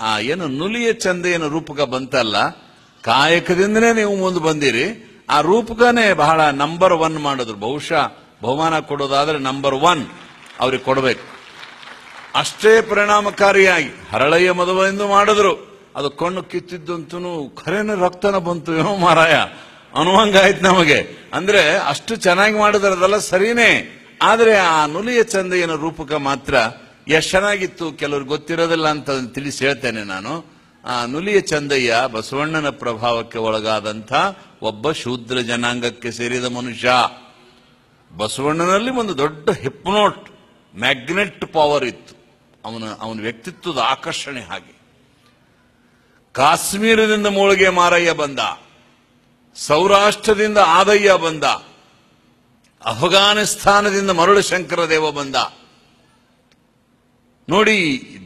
ಆ, ಏನು ನುಲಿಯ ಚಂದ ಏನು ರೂಪಕ ಬಂತಲ್ಲ ಕಾಯಕದಿಂದನೇ ನೀವು ಮುಂದೆ ಬಂದಿರಿ. ಆ ರೂಪಕನೇ ಬಹಳ ನಂಬರ್ ಒನ್ ಮಾಡಿದ್ರು. ಬಹುಶಃ ಬಹುಮಾನ ಕೊಡೋದಾದ್ರೆ ನಂಬರ್ ಒನ್ ಅವ್ರಿಗೆ ಕೊಡಬೇಕು. ಅಷ್ಟೇ ಪರಿಣಾಮಕಾರಿಯಾಗಿ ಹರಳಯ್ಯ ಮದುವೆಂದು ಮಾಡಿದ್ರು. ಅದು ಕಣ್ಣು ಕಿತ್ತಿದ್ದಂತೂ ಖರೇನ ರಕ್ತನ ಬಂತು. ಏನೋ ಮಾರಾಯ. ಅನುವಂಗಾಯ್ತು ನಮಗೆ. ಅಂದ್ರೆ ಅಷ್ಟು ಚೆನ್ನಾಗಿ ಮಾಡಿದ್ರೆ ಅದೆಲ್ಲ ಸರಿನೇ. ಆದ್ರೆ ಆ ನುಲಿಯ ಚಂದೆಯನ್ನು ರೂಪಕ ಮಾತ್ರ ಎಷ್ಟು ಚೆನ್ನಾಗಿತ್ತು ಕೆಲವ್ರು ಗೊತ್ತಿರೋದಿಲ್ಲ ಅಂತ ತಿಳಿಸಿ ಹೇಳ್ತೇನೆ ನಾನು. ಆ, ನುಲಿಯ ಚಂದಯ್ಯ ಬಸವಣ್ಣನ ಪ್ರಭಾವಕ್ಕೆ ಒಳಗಾದಂಥ ಒಬ್ಬ ಶೂದ್ರ ಜನಾಂಗಕ್ಕೆ ಸೇರಿದ ಮನುಷ್ಯ. ಬಸವಣ್ಣನಲ್ಲಿ ಒಂದು ದೊಡ್ಡ ಹಿಪ್ನೋಟ್, ಮ್ಯಾಗ್ನೆಟ್ ಪವರ್ ಇತ್ತು. ಅವನ ಅವನ ವ್ಯಕ್ತಿತ್ವದ ಆಕರ್ಷಣೆ ಹಾಗೆ. ಕಾಶ್ಮೀರದಿಂದ ಮೂಳಿಗೆ ಮಾರಯ್ಯ ಬಂದ. ಸೌರಾಷ್ಟ್ರದಿಂದ ಆದಯ್ಯ ಬಂದ. ಅಫ್ಘಾನಿಸ್ತಾನದಿಂದ ಮರುಳಶಂಕರ ಶಂಕರ ದೇವ ಬಂದ. ನೋಡಿ,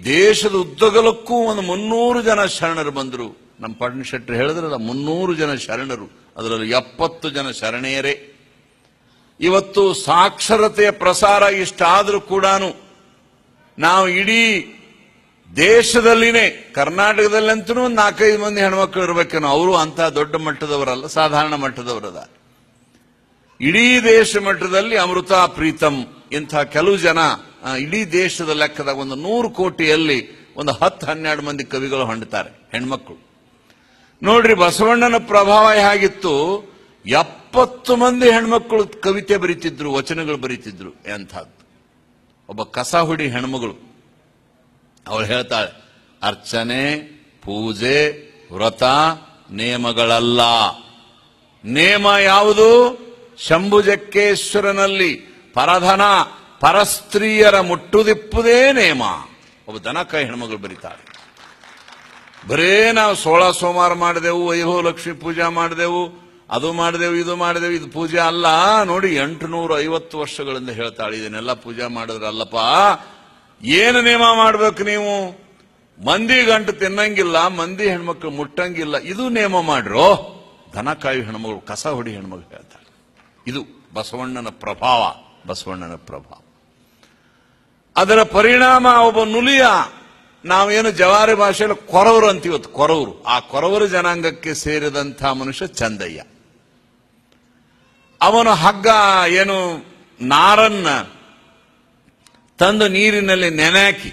ದೇಶದ ಉದ್ದಗಲಕ್ಕೂ ಒಂದು ಮುನ್ನೂರು ಜನ ಶರಣರು ಬಂದರು. ನಮ್ಮ ಪಟ್ಟಣ ಶೆಟ್ಟರು ಹೇಳಿದ್ರಲ್ಲ, ಮುನ್ನೂರು ಜನ ಶರಣರು. ಅದರಲ್ಲಿ ಎಪ್ಪತ್ತು ಜನ ಶರಣೆಯರೇ. ಇವತ್ತು ಸಾಕ್ಷರತೆಯ ಪ್ರಸಾರ ಇಷ್ಟಾದರೂ ಕೂಡ ನಾವು ಇಡೀ ದೇಶದಲ್ಲಿನೇ, ಕರ್ನಾಟಕದಲ್ಲಂತೂ ನಾಲ್ಕೈದು ಮಂದಿ ಹೆಣ್ಮಕ್ಳು ಇರ್ಬೇಕೇನೋ. ಅವರು ಅಂತ ದೊಡ್ಡ ಮಟ್ಟದವರಲ್ಲ, ಸಾಧಾರಣ ಮಟ್ಟದವರದ ಇಡೀ ದೇಶ ಮಟ್ಟದಲ್ಲಿ ಅಮೃತ, ಪ್ರೀತಂ, ಇಂಥ ಕೆಲವು ಜನ ಇಡೀ ದೇಶದ ಲೆಕ್ಕದಾಗ ಒಂದು ನೂರು ಕೋಟಿಯಲ್ಲಿ ಒಂದು ಹತ್ತು ಹನ್ನೆರಡು ಮಂದಿ ಕವಿಗಳು ಹೊಂಡ್ತಾರೆ ಹೆಣ್ಮಕ್ಳು. ನೋಡ್ರಿ, ಬಸವಣ್ಣನ ಪ್ರಭಾವ ಹೇಗಿತ್ತು? ಎಪ್ಪತ್ತು ಮಂದಿ ಹೆಣ್ಮಕ್ಳು ಕವಿತೆ ಬರೀತಿದ್ರು, ವಚನಗಳು ಬರೀತಿದ್ರು ಎಂಥದ್ದು. ಒಬ್ಬ ಕಸ ಹುಡಿ ಹೆಣ್ಮಗಳು. ಅವಳು ಹೇಳ್ತಾಳೆ, ಅರ್ಚನೆ, ಪೂಜೆ, ವ್ರತ, ನೇಮಗಳಲ್ಲ. ನೇಮ ಯಾವುದು? ಶಂಭುಜಕ್ಕೇಶ್ವರನಲ್ಲಿ ಪರಧನ. ಪರಸ್ತ್ರೀಯರ ಮುಟ್ಟುದಿಪ್ಪುದೇ ನೇಮ. ಒಬ್ಬ ದನಕಾಯಿ ಹೆಣ್ಮಗಳು ಬರೀತಾರೆ. ಬರೇ ನಾವು ಸೋಳ ಸೋಮವಾರ ಮಾಡಿದೆವು, ವೈಭವ ಲಕ್ಷ್ಮಿ ಪೂಜಾ ಮಾಡಿದೆವು, ಅದು ಮಾಡಿದೆವು, ಇದು ಮಾಡಿದೆವು, ಇದು ಪೂಜೆ ಅಲ್ಲ. ನೋಡಿ ಎಂಟುನೂರ ಐವತ್ತು ವರ್ಷಗಳಿಂದ ಹೇಳ್ತಾಳೆ, ಇದನ್ನೆಲ್ಲ ಪೂಜೆ ಮಾಡಿದ್ರಲ್ಲಪ್ಪ ಏನು ನೇಮ ಮಾಡ್ಬೇಕು ನೀವು? ಮಂದಿ ಗಂಟು ತಿನ್ನಂಗಿಲ್ಲ, ಮಂದಿ ಹೆಣ್ಮಕ್ಳು ಮುಟ್ಟಂಗಿಲ್ಲ. ಇದು ನೇಮ ಮಾಡ್ರೋ? ದನಕಾಯಿ ಹೆಣ್ಮಗಳು, ಕಸ ಹೊಡಿ ಹೆಣ್ಮಗಳು ಹೇಳ್ತಾಳೆ. ಇದು ಬಸವಣ್ಣನ ಪ್ರಭಾವ ಬಸವಣ್ಣನ ಪ್ರಭಾವ. ಅದರ ಪರಿಣಾಮ ಒಬ್ಬ ನುಲಿಯ, ನಾವೇನು ಜವಾರಿ ಭಾಷೆಯಲ್ಲಿ ಕೊರವರು ಅಂತೀವತ್ತು ಕೊರವರು. ಆ ಕೊರವರು ಜನಾಂಗಕ್ಕೆ ಸೇರಿದಂಥ ಮನುಷ್ಯ ಚಂದಯ್ಯ. ಅವನು ಹಗ್ಗ, ಏನು, ನಾರನ್ನ ತಂದು ನೀರಿನಲ್ಲಿ ನೆನೆಹಾಕಿ,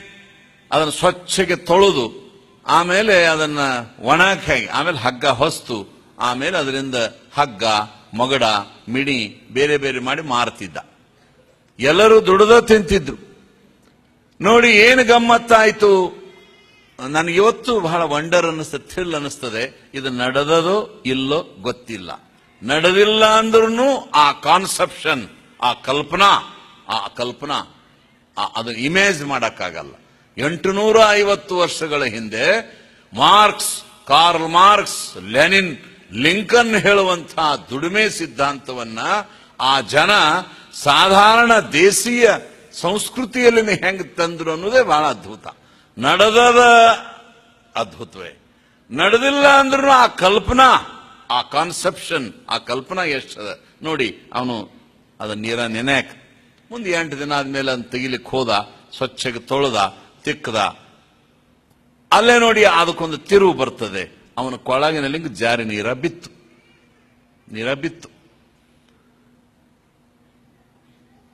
ಅದನ್ನು ಸ್ವಚ್ಛಗೆ ತೊಳೆದು, ಆಮೇಲೆ ಅದನ್ನ ಹಾಕಿ ಆಮೇಲೆ ಹಗ್ಗ ಹೊಸ್ತು, ಆಮೇಲೆ ಅದರಿಂದ ಹಗ್ಗ, ಮೊಗಡ, ಮಿಣಿ, ಬೇರೆ ಬೇರೆ ಮಾಡಿ ಮಾರ್ತಿದ್ದ. ಎಲ್ಲರೂ ದುಡಿದ ತಿಂತಿದ್ರು. ನೋಡಿ ಏನು ಗಮ್ಮತ್ತಾಯ್ತು? ನನಗೆ ಇವತ್ತು ಬಹಳ ವಂಡರ್ ಅನ್ನಿಸ್ತದೆ ಥ್ರಿಲ್ ಅನ್ನಿಸ್ತದೆ. ಇದು ನಡೆದದೋ ಇಲ್ಲೋ ಗೊತ್ತಿಲ್ಲ. ನಡೆದಿಲ್ಲ ಅಂದ್ರೂ ಆ ಕಾನ್ಸೆಪ್ಷನ್ ಆ ಕಲ್ಪನಾ ಆ ಕಲ್ಪನಾ ಅದು ಇಮೇಜ್ ಮಾಡೋಕ್ಕಾಗಲ್ಲ. ಎಂಟು ನೂರ ಐವತ್ತು ವರ್ಷಗಳ ಹಿಂದೆ Marx, Karl Marx, Lenin, Lincoln ಹೇಳುವಂತಹ ದುಡಿಮೆ ಸಿದ್ಧಾಂತವನ್ನ ಆ ಜನ ಸಾಧಾರಣ ದೇಶೀಯ ಸಂಸ್ಕೃತಿಯಲ್ಲಿ ಹೆಂಗ್ ತಂದ್ರು ಅನ್ನೋದೇ ಬಹಳ ಅದ್ಭುತ. ನಡೆದದ ಅದ್ಭುತವೇ. ನಡೆದಿಲ್ಲ ಅಂದ್ರೂ ಆ ಕಲ್ಪನಾ, ಆ ಕಾನ್ಸೆಪ್ಷನ್ ಆ ಕಲ್ಪನಾ ಎಷ್ಟದ. ನೋಡಿ, ಅವನು ಅದ ನೀರ ನೆನೆಯಕ್. ಮುಂದೆ ಎಂಟು ದಿನ ಆದ್ಮೇಲೆ ಅದನ್ನ ತೆಗಿಲಿಕ್ಕೆ ಹೋದ, ಸ್ವಚ್ಛಗೆ ತೊಳೆದ, ತಿಕ್ಕದ. ಅಲ್ಲೇ ನೋಡಿ ಅದಕ್ಕೊಂದು ತಿರುವು ಬರ್ತದೆ. ಅವನ ಕೊಳಗಿನಲ್ಲಿ ಜಾರಿ ನೀರ ಬಿತ್ತು. ನೀರ ಬಿತ್ತು.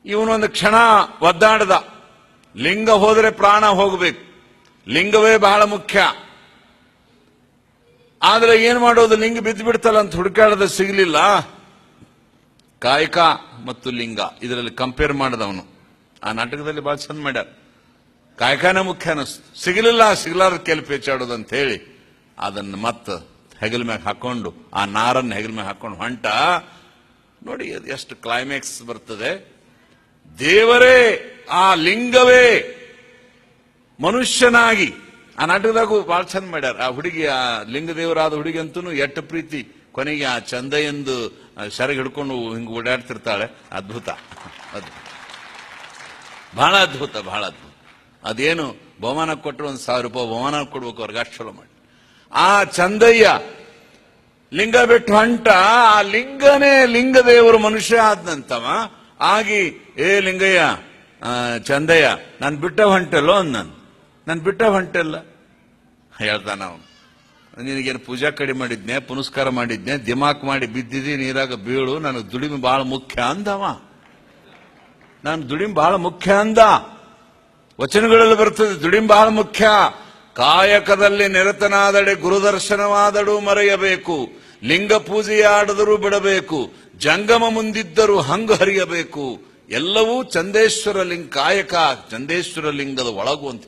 ಇವನೊಂದು ಕ್ಷಣ ಒದ್ದಾಡದ. ಲಿಂಗ ಹೋದರೆ ಪ್ರಾಣ ಹೋಗಬೇಕು. ಲಿಂಗವೇ ಬಹಳ ಮುಖ್ಯ. ಆದ್ರೆ ಏನ್ ಮಾಡೋದು? ಲಿಂಗ ಬಿದ್ದು ಬಿಡ್ತಲ್ಲ ಅಂತ ಹುಡುಕಾಡದ ಸಿಗಲಿಲ್ಲ. ಕಾಯಕ ಮತ್ತು ಲಿಂಗ ಇದರಲ್ಲಿ ಕಂಪೇರ್ ಮಾಡಿದವನು. ಆ ನಾಟಕದಲ್ಲಿ ಬಹಳ ಚಂದ ಮಾಡ್ಯಾರ. ಕಾಯಕನೇ ಮುಖ್ಯ ಅನಿಸ್ತು ಸಿಗಲಿಲ್ಲ ಸಿಗಲಾರ ಕೆಲ್ ಪೇಚಾಡೋದು ಅಂತ ಹೇಳಿ ಅದನ್ನ ಮತ್ತೆ ಹೆಗಲ ಮ್ಯಾಗ ಹಾಕೊಂಡು, ಆ ನಾರನ್ನ ಹೆಗಲ ಮ್ಯಾಗ ಹಾಕೊಂಡು ಹೊಂಟ. ನೋಡಿ ಅದು ಎಷ್ಟು ಕ್ಲೈಮ್ಯಾಕ್ಸ್ ಬರ್ತದೆ. ದೇವರೇ, ಆ ಲಿಂಗವೇ. ಮನುಷ್ಯನಾಗಿ. ಆ ನಾಟಕದಾಗೂ ಬಹಳ ಚಂದ ಮಾಡ್ಯಾರ. ಆ ಹುಡುಗಿ, ಆ ಲಿಂಗದೇವರಾದ ಹುಡುಗಿ ಅಂತೂ ಎಟ್ಟ ಪ್ರೀತಿ. ಕೊನೆಗೆ ಆ ಚಂದ ಎಂದು ಸೆರೆಗೆ ಹಿಡ್ಕೊಂಡು ಹಿಂಗೆ ಓಡಾಡ್ತಿರ್ತಾಳೆ. ಅದ್ಭುತ. ಬಹಳ ಅದ್ಭುತ ಬಹಳ ಅದ್ಭುತ. ಅದೇನು, ಬಹುಮಾನ ಕೊಟ್ಟರು ಒಂದು ಸಾವಿರ ರೂಪಾಯಿ ಬಹುಮಾನ ಕೊಡ್ಬೇಕು, ಅವ್ರಿಗೆ ಅಷ್ಟು ಚಲೋ ಮಾಡಿ. ಆ ಚಂದಯ್ಯ, ಲಿಂಗ ಬಿಟ್ಟು ಹೊಂಟ, ಆ ಲಿಂಗನೇ ಲಿಂಗದೇವರು ಮನುಷ್ಯ ಆದ್ನಂತವ ಆಗಿ, ಏ ಲಿಂಗಯ್ಯ ಚಂದಯ್ಯ, ನಾನು ಬಿಟ್ಟ ಹೊಂಟಲ್ಲೋ ಅಂದ್ ನಾನು ನಾನು ಬಿಟ್ಟ ಹೊಂಟಲ್ಲ. ಹೇಳ್ತಾನ ಅವನು. ನಿನಗೇನು ಪೂಜಾ ಕಡಿಮೆ ಮಾಡಿದ್ನೆ ಪುನಸ್ಕಾರ ಮಾಡಿದ್ನೆ ದಿಮಾಕ್ ಮಾಡಿ ಬಿದ್ದಿದಿ, ನೀರಾಗ ಬೀಳು ನನಗೆ ದುಡಿಮೆ ಬಹಳ ಮುಖ್ಯ ಅಂದವ. ನಾನು ದುಡಿಮೆ ಬಹಳ ಮುಖ್ಯ ಅಂದ. ವಚನಗಳಲ್ಲಿ ಬರ್ತದೆ, ದುಡಿಮೆ ಬಹಳ ಮುಖ್ಯ. ಕಾಯಕದಲ್ಲಿ ನಿರತನಾದಡೆ ಗುರುದರ್ಶನವಾದಡೂ ಮರೆಯಬೇಕು. ಲಿಂಗ ಪೂಜೆಯಾಡದರೂ ಬಿಡಬೇಕು, ಜಂಗಮ ಮುಂದಿದ್ದರೂ ಹಂಗು ಹರಿಯಬೇಕು, ಎಲ್ಲವೂ ಚಂದೇಶ್ವರ ಲಿಂಗ, ಕಾಯಕ ಚಂದೇಶ್ವರ ಲಿಂಗದ ಒಳಗು ಅಂತ.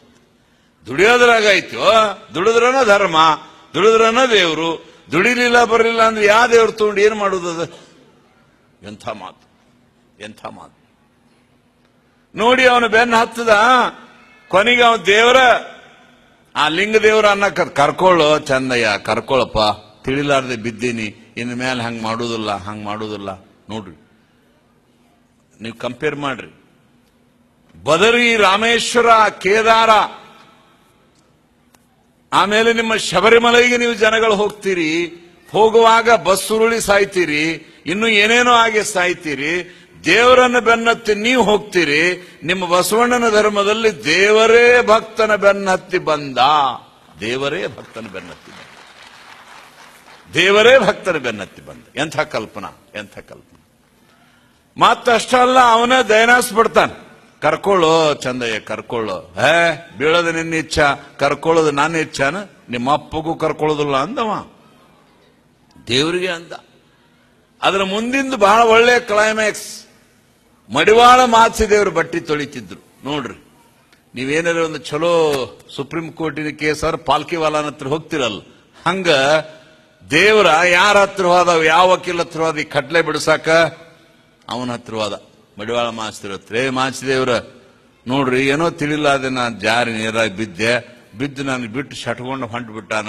ದುಡಿಯೋದ್ರಾಗಾಯ್ತು ದುಡಿದ್ರನ ಧರ್ಮ, ದುಡಿದ್ರನ ದೇವರು, ದುಡಿಲಿಲ್ಲ ಬರಲಿಲ್ಲ ಅಂದ್ರೆ ಯಾವ ದೇವ್ರು ತಗೊಂಡು ಏನು ಮಾಡುದು ಅದು? ಎಂಥ ಮಾತು ಎಂಥ ಮಾತು. ನೋಡಿ ಅವನು ಬೆನ್ನ ಹತ್ತದ ಕೊನೆಗೆ ಅವನ ದೇವರ, ಆ ಲಿಂಗ ದೇವರ ಅನ್ನ ಕರ್ಕೊಳ್ಳೋ ಚಂದಯ್ಯ, ಕರ್ಕೊಳ್ಳಪ್ಪ. ತಿಳಿಲಾರ್ದೆ ಬಿದ್ದೀನಿ, ಇನ್ನು ಮೇಲೆ ಹಂಗೆ ಮಾಡೋದಿಲ್ಲ ಹಂಗೆ ಮಾಡೋದಿಲ್ಲ. ನೋಡ್ರಿ. ನೀವು ಕಂಪೇರ್ ಮಾಡ್ರಿ. ಬದರಿ ರಾಮೇಶ್ವರ, ಕೇದಾರ, ಆಮೇಲೆ ನಿಮ್ಮ ಶಬರಿಮಲೆಗೆ ನೀವು ಜನಗಳು ಹೋಗ್ತೀರಿ, ಹೋಗುವಾಗ ಬಸ್ ಉರುಳಿ ಸಾಯ್ತೀರಿ, ಇನ್ನು ಏನೇನೋ ಆಗಿ ಸಾಯ್ತೀರಿ, ದೇವರನ್ನ ಬೆನ್ನತ್ತಿ ನೀವು ಹೋಗ್ತೀರಿ, ನಿಮ್ಮ ಬಸವಣ್ಣನ ಧರ್ಮದಲ್ಲಿ ದೇವರೇ ಭಕ್ತನ ಬೆನ್ನತ್ತಿ ಬಂದ. ದೇವರೇ ಭಕ್ತನ ಬೆನ್ನತ್ತಿ ಬಂದ. ದೇವರೇ ಭಕ್ತರ ಬೆನ್ನತ್ತಿ ಬಂದ. ಎಂಥ ಕಲ್ಪನಾ ಎಂಥ ಕಲ್ಪನಾ. ಮತ್ತಷ್ಟಲ್ಲ ಅವನ ದಯನಾಸ್ ಬಿಡ್ತಾನೆ ಕರ್ಕೊಳ್ಳೋ ಚಂದಯ್ಯ, ಕರ್ಕೊಳ್ಳೋ. ಹೇ, ಬೀಳೋದು ನಿನ್ನ ಇಚ್ಛ, ಕರ್ಕೊಳ್ಳೋದು ನನ್ನ ಇಚ್ಛಾನ, ನಿಮ್ಮ ಅಪ್ಪಗೂ ಕರ್ಕೊಳ್ಳೋದಿಲ್ಲ ಅಂದವ. ದೇವರಿಗೆ ಅಂದ. ಅದರ ಮುಂದಿಂದ ಬಹಳ ಒಳ್ಳೆ ಕ್ಲೈಮ್ಯಾಕ್ಸ್ ಮಡಿವಾಳ ಮಾತ್ಸಿ ದೇವರು ಬಟ್ಟಿ ತೊಳಿತಿದ್ರು. ನೋಡ್ರಿ ನೀವೇನಾರ ಒಂದು ಚಲೋ ಸುಪ್ರೀಂ ಕೋರ್ಟಿನ ಕೇಸರ್ ಪಾಲ್ಕಿವಾಲನ ಹತ್ರ ಹೋಗ್ತಿರಲ್ಲ, ಹಂಗ ದೇವರ ಯಾರ ಹತ್ರವಾದ ಯಾವ ವಕೀಲ ಹತ್ರವಾದ ಈ ಕಟ್ಲೆ ಬಿಡ್ಸಾಕ ಅವನ ಹತ್ರವಾದ ಮಡಿವಾಳ ಮಾಸ್ತರ ಹತ್ರ, ಏ ಮಾಚಿದೇವ್ರ, ನೋಡ್ರಿ, ಏನೋ ತಿಳಿಲ್ಲ ಅದನ್ನ ನಾನು ಜಾರಿ ನೀರಾಗಿ ಬಿದ್ದೆ. ಬಿದ್ದು ನಾನು ಬಿಟ್ಟು ಶಟ್ಕೊಂಡು ಹೊಂಟು ಬಿಟ್ಟಾನ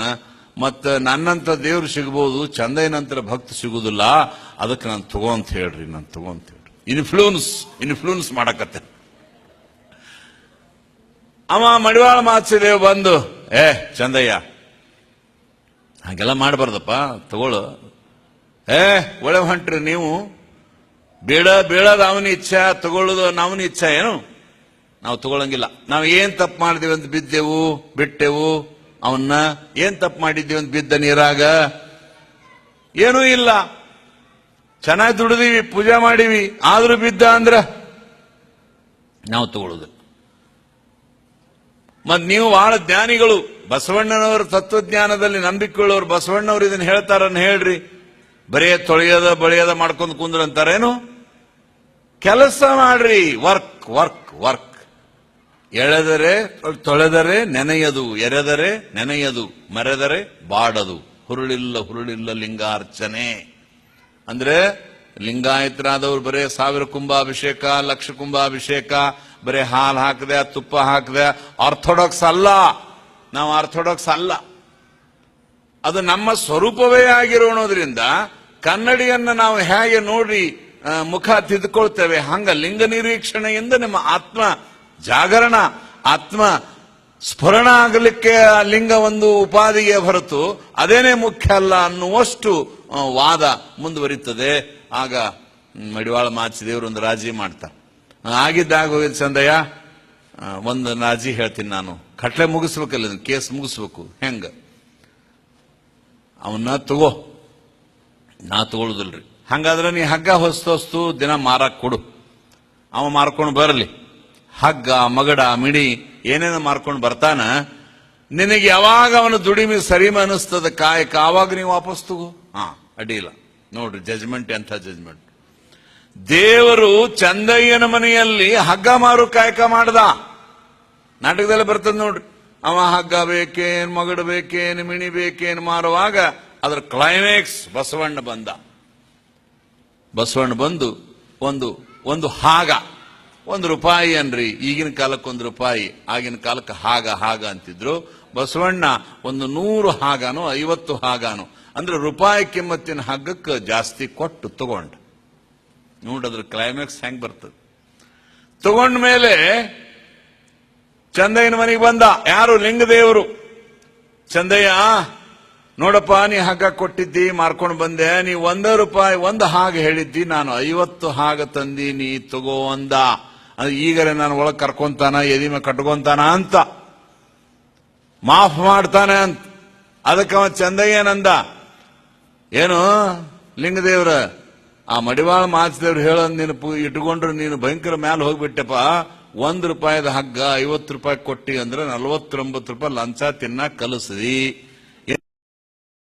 ಮತ್ತ ನನ್ನಂತ ದೇವ್ರು ಸಿಗ್ಬೋದು ಚಂದೈನಂತರ ಭಕ್ತ ಸಿಗುದಿಲ್ಲ. ಅದಕ್ಕೆ ನಾನು ತಗೋ ಅಂತ ಹೇಳ್ರಿ, ನಾನು ತಗೋ ಅಂತ ಹೇಳ್ರಿ. ಇನ್ಫ್ಲೂನ್ಸ್ ಇನ್ಫ್ಲೂನ್ಸ್ ಮಾಡಕತ್ತೆ. ಅವ ಮಡಿವಾಳ ಮಾಸಿದೇವ್ ಬಂದು, ಏ ಚಂದಯ್ಯ ಹಾಗೆಲ್ಲ ಮಾಡಬಾರ್ದಪ್ಪ ತಗೊಳ್ಳು ಏ, ಒಳ್ಳೆ ಹೊಂಟ್ರಿ ನೀವು. ಬೇಡ, ಬೇಡದ ಅವನ ಇಚ್ಛಾ, ತಗೊಳ್ಳೋದು ನಾವನ ಇಚ್ಛಾ ಏನು? ನಾವು ತಗೊಳ್ಳಂಗಿಲ್ಲ ನಾವು ಏನ್ ತಪ್ಪು ಮಾಡಿದೀವಿ ಅಂತ ಬಿದ್ದೆವು, ಬಿಟ್ಟೆವು. ಅವನ್ನ ಏನ್ ತಪ್ಪು ಮಾಡಿದ್ದೀವಿ ಅಂತ ಬಿದ್ದ ನೀರಾಗ? ಏನೂ ಇಲ್ಲ. ಚೆನ್ನಾಗಿ ದುಡಿದೀವಿ, ಪೂಜೆ ಮಾಡೀವಿ. ಆದ್ರೂ ಬಿದ್ದ ಅಂದ್ರ ನಾವು ತಗೊಳ್ಳೋದು ಮತ್ ನೀವು ಬಹಳ ಜ್ಞಾನಿಗಳು. ಬಸವಣ್ಣನವರ ತತ್ವಜ್ಞಾನದಲ್ಲಿ ನಂಬಿಕೊಳ್ಳೋರು ಬಸವಣ್ಣವ್ರು ಇದನ್ನು ಹೇಳ್ತಾರನ್ನು ಹೇಳ್ರಿ. ಬರೇ ತೊಳೆಯದ, ಬಳಿಯದ ಮಾಡ್ಕೊಂಡು ಕುಂದ್ರಂತಾರೇನು ಕೆಲಸ ಮಾಡ್ರಿ. Work work work. ಎಳೆದರೆ, ತೊಳೆದರೆ ನೆನೆಯದು, ಎರೆದರೆ ನೆನೆಯದು, ಮರೆದರೆ ಬಾಡದು. ಹುರುಳಿಲ್ಲ ಹುರುಳಿಲ್ಲ ಲಿಂಗಾರ್ಚನೆ. ಅಂದ್ರೆ ಲಿಂಗಾಯತರಾದವ್ರು ಬರೇ ಸಾವಿರ ಕುಂಭಾಭಿಷೇಕ ಲಕ್ಷ ಕುಂಭಾಭಿಷೇಕ ಬರೇ ಹಾಲು ಹಾಕದೆ, ತುಪ್ಪ ಹಾಕದೆ, ಆರ್ಥೋಡಾಕ್ಸ್ ಅಲ್ಲ. ನಾವು ಆರ್ಥೋಡಾಕ್ಸ್ ಅಲ್ಲ. ಅದು ನಮ್ಮ ಸ್ವರೂಪವೇ ಆಗಿರೋಣೋದ್ರಿಂದ ಕನ್ನಡಿಯನ್ನ ನಾವು ಹೇಗೆ ನೋಡಿ ಮುಖ ತಿದ್ಕೊಳ್ತೇವೆ ಹಂಗ ಲಿಂಗ ನಿರೀಕ್ಷಣೆಯಿಂದ ನಿಮ್ಮ ಆತ್ಮ ಜಾಗರಣ ಆತ್ಮ ಸ್ಫುರಣ ಆಗಲಿಕ್ಕೆ ಆ ಲಿಂಗ ಒಂದು ಉಪಾಧಿಗೆ ಹೊರತು ಅದೇನೇ ಮುಖ್ಯ ಅಲ್ಲ ಅನ್ನುವಷ್ಟು ವಾದ ಮುಂದುವರಿತದೆ. ಆಗ ಮಡಿವಾಳ ಮಾಚಿದೇವರು ಒಂದು ರಾಜಿ ಮಾಡ್ತಾರೆ. ಆ, ಆಗಿದ್ದಾಗ ಹೋಗಿದ್ ಚಂದಯ್ಯ ಒಂದು ನಾಜಿ ಹೇಳ್ತೀನಿ ನಾನು. ಕಟ್ಲೆ ಮುಗಿಸ್ಬೇಕಲ್ಲ ಕೇಸ್ ಮುಗಿಸ್ಬೇಕು. ಹೆಂಗ? ಅವನ್ನ ತಗೋ. ನಾ ತಗೊಳುದಿಲ್ರಿ. ಹಂಗಾದ್ರೆ ನೀ ಹಗ್ಗ ಹೊಸ್ತು ಹೊಸ್ತು ದಿನ ಮಾರಕ್ ಕೊಡು. ಅವ ಮಾರ್ಕೊಂಡು ಬರಲಿ. ಹಗ್ಗ, ಮಗಡ, ಮಿಡಿ ಏನೇನು ಮಾರ್ಕೊಂಡು ಬರ್ತಾನ. ನಿನಗೆ ಯಾವಾಗ ಅವನ ದುಡಿಮೆ ಸರಿಮ ಅನಿಸ್ತದ ಕಾಯಕ ಆವಾಗ ನೀವು ವಾಪಸ್ ತಗೋ. ಹಾ ಅಡ್ಡಿಲ್ಲ ನೋಡ್ರಿ ಜಜ್ಮೆಂಟ್ ಎಂಥ ಜಜ್ಮೆಂಟ್ ದೇವರು ಚಂದಯ್ಯನ ಮನೆಯಲ್ಲಿ ಹಗ್ಗ ಮಾರು ಕಾಯಕ ಮಾಡ್ದ. ನಾಟಕದಲ್ಲಿ ಬರ್ತದೆ ನೋಡ್ರಿ. ಅವ ಹಗ್ಗ ಬೇಕೇನ್, ಮಗಡ ಬೇಕೇನ್, ಮಿಣಿ ಬೇಕೇನ್ ಮಾರುವಾಗ ಅದ್ರ ಕ್ಲೈಮ್ಯಾಕ್ಸ್ ಬಸವಣ್ಣ ಬಂದ. ಬಸವಣ್ಣ ಬಂದು ಒಂದು ಒಂದು ಹಾಗ. ಒಂದು ರೂಪಾಯಿ ಅನ್ರಿ. ಈಗಿನ ಕಾಲಕ್ಕೆ ಒಂದು ರೂಪಾಯಿ, ಆಗಿನ ಕಾಲಕ್ಕೆ ಹಾಗ ಹಾಗ ಅಂತಿದ್ರು. ಬಸವಣ್ಣ ಒಂದು ನೂರು ಹಾಗಾನು, ಐವತ್ತು ಹಾಗಾನು, ಅಂದ್ರೆ ರೂಪಾಯಿ ಕಿಮ್ಮತ್ತಿನ ಹಗ್ಗಕ್ಕೆ ಜಾಸ್ತಿ ಕೊಟ್ಟು ತಗೊಂಡ. ನೋಡ್ರಿ ಅದ್ರ ಕ್ಲೈಮ್ಯಾಕ್ಸ್ ಹೆಂಗ್ ಬರ್ತದೆ. ತಗೊಂಡ ಮೇಲೆ ಚಂದಯ್ಯನ ಮನೆಗೆ ಬಂದ. ಯಾರು? ಲಿಂಗದೇವರು. ಚಂದಯ್ಯ, ನೋಡಪ್ಪ, ನೀ ಹಗ್ಗ ಕೊಟ್ಟಿದ್ದಿ, ಮಾರ್ಕೊಂಡು ಬಂದೆ. ನೀ ಒಂದೇ ರೂಪಾಯಿ, ಒಂದು ಹಾಗೆ ಹೇಳಿದ್ದಿ. ನಾನು ಐವತ್ತು ಹಾಗ ತಂದಿ, ನೀ ತಗೋ ಅಂದ. ಈಗಲೇ ನಾನು ಒಳಗೆ ಕರ್ಕೊಂತಾನ ಎದಿಮೆ ಕಟ್ಕೊಂತಾನ ಅಂತ. ಮಾಫ್ ಮಾಡ್ತಾನೆ ಅಂತ. ಅದಕ್ಕೆ ಚಂದಯ್ಯನಂದ ಏನು? ಲಿಂಗದೇವ್ರ, ಆ ಮಡಿವಾಳ ಮಾಚದೇವ್ರು ಹೇಳ ನೀನು ಇಟ್ಕೊಂಡ್ರೆ ನೀನು ಭಯಂಕರ ಮ್ಯಾಲ ಹೋಗ್ಬಿಟ್ಟೆಪ್ಪ. ಒಂದ್ ರೂಪಾಯಿದ ಹಗ್ಗ ಐವತ್ತು ರೂಪಾಯಿ ಕೊಟ್ಟಿ ಅಂದ್ರೆ ನಲವತ್ತೊಂಬತ್ತು ರೂಪಾಯಿ ಲಂಚ ತಿನ್ನ ಕಲಿಸ್ದಿ.